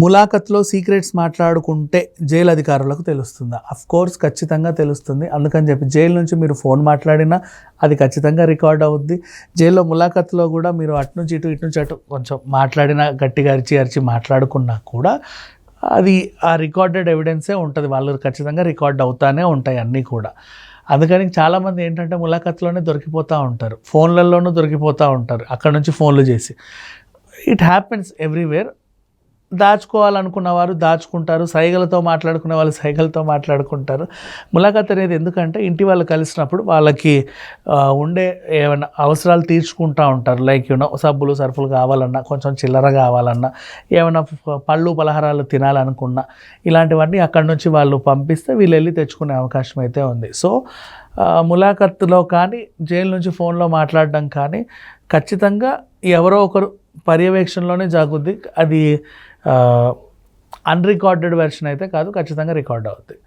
ములాఖత్లో secrets మాట్లాడుకుంటే jail అధికారులకు తెలుస్తుందా? అఫ్ కోర్స్ ఖచ్చితంగా తెలుస్తుంది. అందుకని చెప్పి జైలు నుంచి మీరు ఫోన్ మాట్లాడినా అది ఖచ్చితంగా రికార్డ్ అవుద్ది. జైల్లో ములాఖత్లో కూడా మీరు అటు నుంచి ఇటు ఇటు నుంచి అటు కొంచెం మాట్లాడినా గట్టిగా అరిచి అరిచి మాట్లాడుకున్నా కూడా అది ఆ రికార్డెడ్ ఎవిడెన్సే ఉంటుంది. వాళ్ళు ఖచ్చితంగా రికార్డ్ అవుతానే ఉంటాయి అన్నీ కూడా. అందుకని చాలామంది ఏంటంటే ములాఖత్లోనే దొరికిపోతూ ఉంటారు. ఫోన్లలోనూ దొరికిపోతూ ఉంటారు. అక్కడ నుంచి ఫోన్లు చేసి. ఇట్ హ్యాపెన్స్ ఎవ్రీవేర్ దాచుకోవాలనుకున్న వారు దాచుకుంటారు సైగలతో మాట్లాడుకునే వాళ్ళు సైగలతో మాట్లాడుకుంటారు. ములాఖత్ అనేది ఎందుకంటే ఇంటి వాళ్ళు కలిసినప్పుడు వాళ్ళకి ఉండే ఏమైనా అవసరాలు తీర్చుకుంటూ ఉంటారు. లైక్ యూనో సబ్బులు సరుపులు కావాలన్నా కొంచెం చిల్లర కావాలన్నా ఏమైనా పళ్ళు పలహారాలు తినాలనుకున్నా ఇలాంటివన్నీ అక్కడి నుంచి వాళ్ళు పంపిస్తే వీళ్ళు వెళ్ళి తెచ్చుకునే అవకాశం అయితే ఉంది. సో ములాఖత్తులో కానీ జైలు నుంచి ఫోన్లో మాట్లాడడం కానీ ఖచ్చితంగా ఎవరో ఒకరు పర్యవేక్షణలోనే జాగుద్ది. అది అన్రికార్డెడ్ వెర్షన్ అయితే కాదు ఖచ్చితంగా రికార్డ్ అవుద్ది.